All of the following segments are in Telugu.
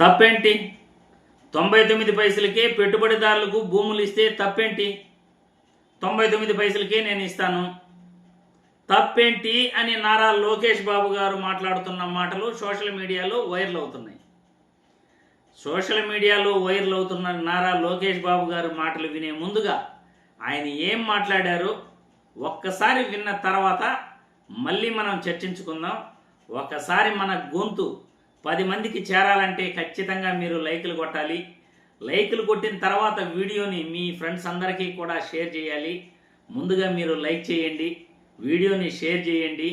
తప్పేంటి? తొంభై తొమ్మిది పైసలకే పెట్టుబడిదారులకు భూములు ఇస్తే తప్పేంటి? తొంభై తొమ్మిది పైసలకే నేను ఇస్తాను. తప్పేంటి అని నారా లోకేష్ బాబు గారు మాట్లాడుతున్న మాటలు సోషల్ మీడియాలో వైరల్ అవుతున్నాయి. సోషల్ మీడియాలో వైరల్ అవుతున్న నారా లోకేష్ బాబు గారు మాటలు వినే ముందుగా ఆయన ఏం మాట్లాడారు? ఒక్కసారి విన్న తర్వాత మళ్ళీ మనం చర్చించుకుందాం. ఒకసారి మన గొంతు పది మందికి చేరాలంటే ఖచ్చితంగా మీరు లైకులు కొట్టాలి. లైకులు కొట్టిన తర్వాత వీడియోని మీ ఫ్రెండ్స్ అందరికీ కూడా షేర్ చేయాలి. ముందుగా మీరు లైక్ చేయండి వీడియోని షేర్ చేయండి.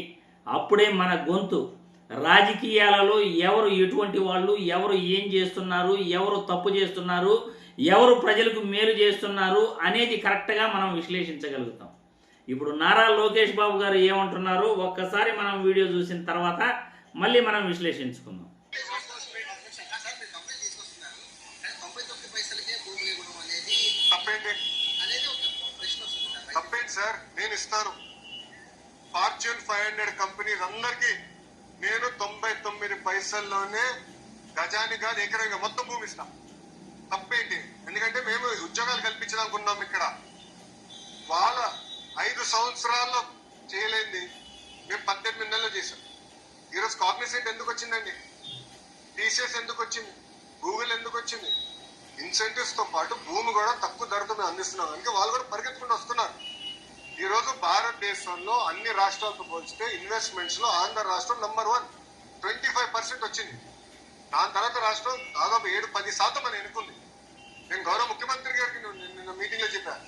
అప్పుడే మన గొంతు రాజకీయాలలో ఎవరు ఎటువంటి వాళ్ళు ఎవరు ఏం చేస్తున్నారు ఎవరు తప్పు చేస్తున్నారు ఎవరు ప్రజలకు మేలు చేస్తున్నారు అనేది కరెక్ట్గా మనం విశ్లేషించగలుగుతాం. ఇప్పుడు నారా లోకేష్ బాబు గారు ఏమంటున్నారు ఒక్కసారి మనం వీడియో చూసిన తర్వాత మళ్ళీ మనం విశ్లేషించుకుందాం. తప్పేంటి సార్ నేను ఇస్తాను. ఫార్చ్యూన్ ఫైవ్ హండ్రెడ్ కంపెనీస్ అందరికి నేను తొంభై తొమ్మిది పైసల్లోనే గజాని కాదు ఎకరంగా మొత్తం భూమి ఇస్తాం. తప్పేంటి? ఎందుకంటే మేము ఉద్యోగాలు కల్పించడానికి ఉన్నాం ఇక్కడ. వాళ్ళ ఐదు సంవత్సరాల్లో చేయలేంది. మేము పద్దెనిమిది నెలలు చేసాం ఈరోజు కాగ్నిసెంట్ ఎందుకు వచ్చిందండి? టీసీఎస్ ఎందుకు వచ్చింది? ఇన్సెంటివ్స్తో పాటు భూమి కూడా తక్కువ ధరతో మేము అందిస్తున్నాం. అందుకే వాళ్ళు కూడా పరిగెత్తుకుంటూ వస్తున్నారు. ఈ రోజు భారతదేశంలో అన్ని రాష్ట్రాలతో పోల్చితే ఇన్వెస్ట్మెంట్స్లో ఆంధ్ర రాష్ట్రం number one twenty five percent వచ్చింది. దాని తర్వాత రాష్ట్రం దాదాపు ఏడు పది శాతం అని ఎన్నుకుంది. నేను గౌరవ ముఖ్యమంత్రి గారికి నిన్న- మీటింగ్లో చెప్పాను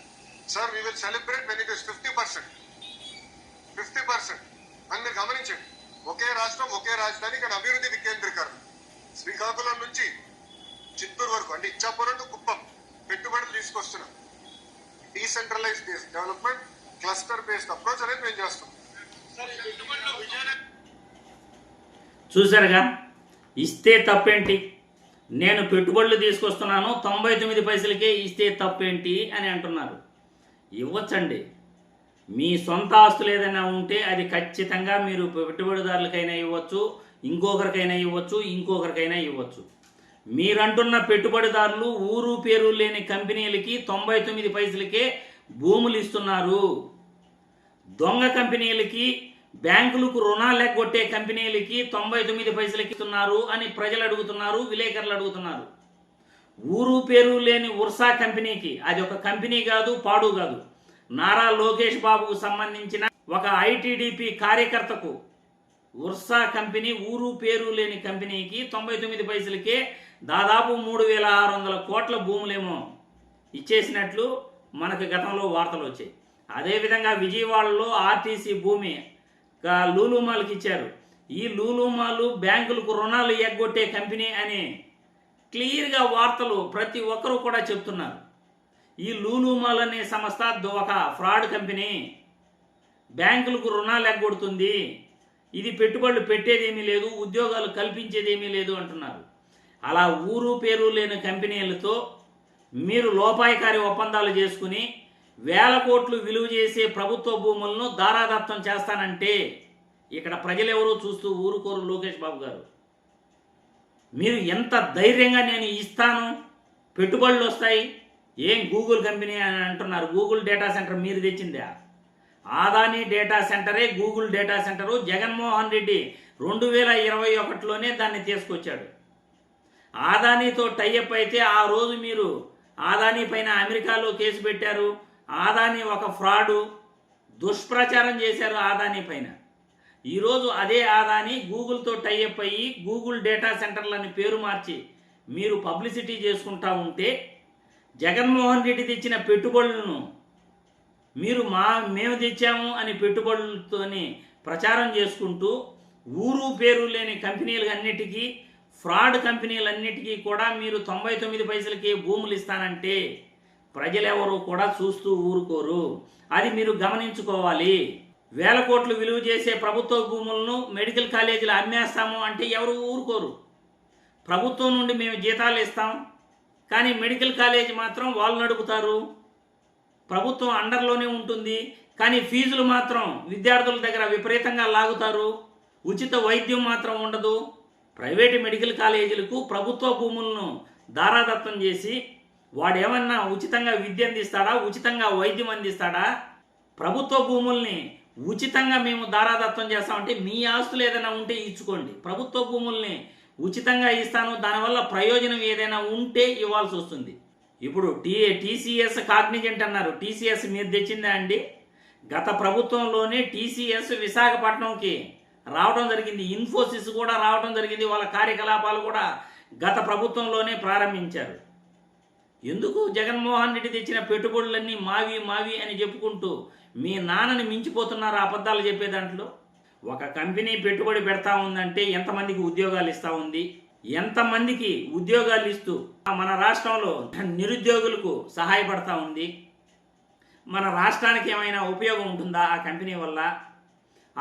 sir we will celebrate when it is fifty percent fifty percent అని మీరు గమనించండి. ఒకే రాష్ట్రం ఒకే రాజధాని కానీ అభివృద్ధి వికేంద్రీకరణ. శ్రీకాకుళం నుంచి చిత్తూరు వరకు అంటే ఇచ్చాపురం టు కుప్పం పెట్టుబడులు తీసుకొస్తున్నాం. Decentralize development cluster based approach అనేది మేము చేస్తాం చూసారుగా ఇస్తే తప్పేంటి? నేను పెట్టుబడులు తీసుకొస్తున్నాను తొంభై తొమ్మిది పైసలకే ఇస్తే తప్పేంటి అని అంటున్నారు. ఇవ్వచ్చండి. మీ సొంత ఆస్తులు ఏదైనా ఉంటే అది ఖచ్చితంగా మీరు పెట్టుబడిదారులకైనా ఇవ్వచ్చు ఇంకొకరికైనా ఇవ్వచ్చు ఇంకొకరికైనా ఇవ్వచ్చు. మీరంటున్న పెట్టుబడిదారులు ఊరు పేరు లేని కంపెనీలకి తొంభై తొమ్మిది పైసలకే భూములు ఇస్తున్నారు. దొంగ కంపెనీలకి బ్యాంకులకు రుణాలు ఎగ్గొట్టే కంపెనీలకి తొంభై తొమ్మిది పైసలకి ఇస్తున్నారు అని ప్రజలు అడుగుతున్నారు విలేకరులు అడుగుతున్నారు. ఊరు పేరు లేని ఉర్సా కంపెనీకి అది ఒక కంపెనీ కాదు పాడు కాదు. నారా లోకేష్ బాబుకు సంబంధించిన ఒక ఐటీడీపీ కార్యకర్తకు ఉర్సా కంపెనీ ఊరు పేరు లేని కంపెనీకి తొంభై తొమ్మిది పైసలకే దాదాపు మూడు వేల ఆరు వందల కోట్ల భూములేమో ఇచ్చేసినట్లు మనకు గతంలో వార్తలు వచ్చాయి. అదేవిధంగా విజయవాడలో ఆర్టీసీ భూమి గా లూలుమాల్కి ఇచ్చారు. ఈ లూలుమాలు బ్యాంకులకు రుణాలు ఎగ్గొట్టే కంపెనీ అని క్లియర్గా వార్తలు ప్రతి ఒక్కరూ కూడా చెప్తున్నారు. ఈ లూలుమాల్ అనే సంస్థ ఒక ఫ్రాడ్ కంపెనీ. బ్యాంకులకు రుణాలు ఎగ్గొడుతుంది. ఇది పెట్టుబడులు పెట్టేదేమీ లేదు ఉద్యోగాలు కల్పించేదేమీ లేదు అంటున్నారు. అలా ఊరు పేరు లేని కంపెనీలతో మీరు లోపాయకారి ఒప్పందాలు చేసుకుని వేల కోట్లు విలువ చేసే ప్రభుత్వ భూములను దారాదత్తం చేస్తానంటే ఇక్కడ ప్రజలెవరూ చూస్తూ ఊరుకోరు లోకేష్ బాబు గారు. మీరు ఎంత ధైర్యంగా నేను ఇస్తాను? పెట్టుబడులు వస్తాయి. ఏం గూగుల్ కంపెనీ అని అంటున్నారు? గూగుల్ డేటా సెంటర్ మీరు తెచ్చిందా? Adani data సెంటరే Google data center. Jaganmohan Reddy రెండు వేల ఇరవై ఒకటిలోనే దాన్ని తీసుకొచ్చాడు. ఆదానీతో టైఅప్ అయితే ఆ రోజు మీరు ఆదాని పైన అమెరికాలో కేసు పెట్టారు. ఆదాని ఒక ఫ్రాడు. దుష్ప్రచారం చేశారు ఆదాని పైన. ఈరోజు అదే ఆదాని గూగుల్తో టైఅప్ అయ్యి గూగుల్ డేటా సెంటర్లని పేరు మార్చి మీరు పబ్లిసిటీ చేసుకుంటా ఉంటే జగన్మోహన్ రెడ్డి తెచ్చిన పెట్టుబడులను మీరు మా మేము తెచ్చాము అని పెట్టుబడులతోని ప్రచారం చేసుకుంటూ ఊరు పేరు లేని కంపెనీలు అన్నిటికీ ఫ్రాడ్ కంపెనీలన్నిటికీ కూడా మీరు తొంభై తొమ్మిది పైసలకి భూములు ఇస్తానంటే ప్రజలెవరూ కూడా చూస్తూ ఊరుకోరు. అది మీరు గమనించుకోవాలి. వేల కోట్లు విలువ చేసే ప్రభుత్వ భూములను మెడికల్ కాలేజీలు అమ్మేస్తాము అంటే ఎవరు ఊరుకోరు. ప్రభుత్వం నుండి మేము జీతాలు ఇస్తాం కానీ మెడికల్ కాలేజీ మాత్రం వాళ్ళు నడుపుతారు. ప్రభుత్వం అండర్లోనే ఉంటుంది కానీ ఫీజులు మాత్రం విద్యార్థుల దగ్గర విపరీతంగా లాగుతారు. ఉచిత వైద్యం మాత్రం ఉండదు. ప్రైవేటు మెడికల్ కాలేజీలకు ప్రభుత్వ భూములను దారాదత్తం చేసి వాడేమన్నా ఉచితంగా విద్య అందిస్తాడా ఉచితంగా వైద్యం అందిస్తాడా? ప్రభుత్వ భూముల్ని ఉచితంగా మేము దారాదత్తం చేస్తామంటే మీ ఆస్తులు ఏదైనా ఉంటే ఇచ్చుకోండి. ప్రభుత్వ భూముల్ని ఉచితంగా ఇస్తాను దానివల్ల ప్రయోజనం ఏదైనా ఉంటే ఇవ్వాల్సి వస్తుంది. ఇప్పుడు టీ టీసీఎస్ కాగ్నిజెంట్ అన్నారు. టీసీఎస్ మీరు తెచ్చిందా అండి? గత ప్రభుత్వంలోనే టీసీఎస్ విశాఖపట్నంకి రావడం జరిగింది. ఇన్ఫోసిస్ కూడా రావడం జరిగింది. వాళ్ళ కార్యకలాపాలు కూడా గత ప్రభుత్వంలోనే ప్రారంభించారు. ఎందుకు జగన్మోహన్ రెడ్డి తెచ్చిన పెట్టుబడులన్నీ మావి మావి అని చెప్పుకుంటూ మీ నాన్నని మించిపోతున్నారు అబద్ధాలు చెప్పే దాంట్లో? ఒక కంపెనీ పెట్టుబడి పెడతా ఉందంటే ఎంతమందికి ఉద్యోగాలు ఇస్తా ఉంది? ఎంతమందికి ఉద్యోగాలు ఇస్తూ మన రాష్ట్రంలో నిరుద్యోగులకు సహాయపడతా ఉంది? మన రాష్ట్రానికి ఏమైనా ఉపయోగం ఉంటుందా ఆ కంపెనీ వల్ల?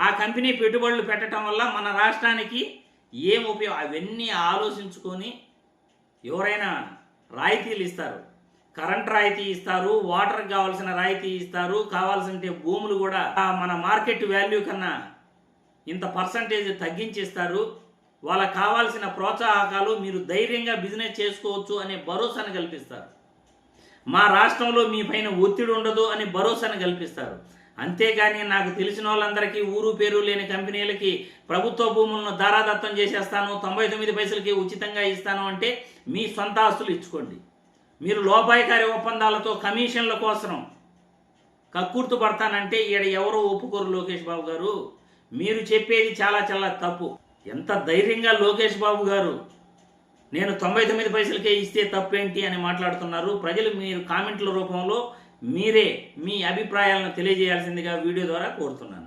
ఆ కంపెనీ పెట్టుబడులు పెట్టడం వల్ల మన రాష్ట్రానికి ఏం ఉపయోగం? అవన్నీ ఆలోచించుకొని ఎవరైనా రాయితీలు ఇస్తారు. కరెంట్ రాయితీ ఇస్తారు వాటర్కి కావాల్సిన రాయితీ ఇస్తారు కావాల్సింటే భూములు కూడా ఆ మన మార్కెట్ వాల్యూ కన్నా ఇంత పర్సంటేజ్ తగ్గించి ఇస్తారు వాళ్ళకి కావాల్సిన ప్రోత్సాహకాలు మీరు ధైర్యంగా బిజినెస్ చేసుకోవచ్చు అనే భరోసాను కల్పిస్తారు. మా రాష్ట్రంలో మీ పైన ఒత్తిడి ఉండదు అనే భరోసాను కల్పిస్తారు. అంతేగాని నాకు తెలిసిన వాళ్ళందరికీ ఊరు పేరు లేని కంపెనీలకి ప్రభుత్వ భూములను దారాదత్తం చేసేస్తాను తొంభై తొమ్మిది పైసలకి ఉచితంగా ఇస్తాను అంటే మీ సొంత ఆస్తులు ఇచ్చుకోండి. మీరు లోపాయకారి ఒప్పందాలతో కమిషన్ల కోసం కక్కుర్తు పడతానంటే ఈడ ఎవరో ఒప్పుకోరు లోకేష్ బాబు గారు. మీరు చెప్పేది చాలా చాలా తప్పు. ఎంత ధైర్యంగా లోకేష్ బాబు గారు నేను తొంభై తొమ్మిది పైసలకే ఇస్తే తప్పేంటి అని మాట్లాడుతున్నారు. ప్రజలు మీరు కామెంట్ల రూపంలో మీరే మీ అభిప్రాయాలను తెలియజేయాల్సిందిగా వీడియో ద్వారా కోరుతున్నాను.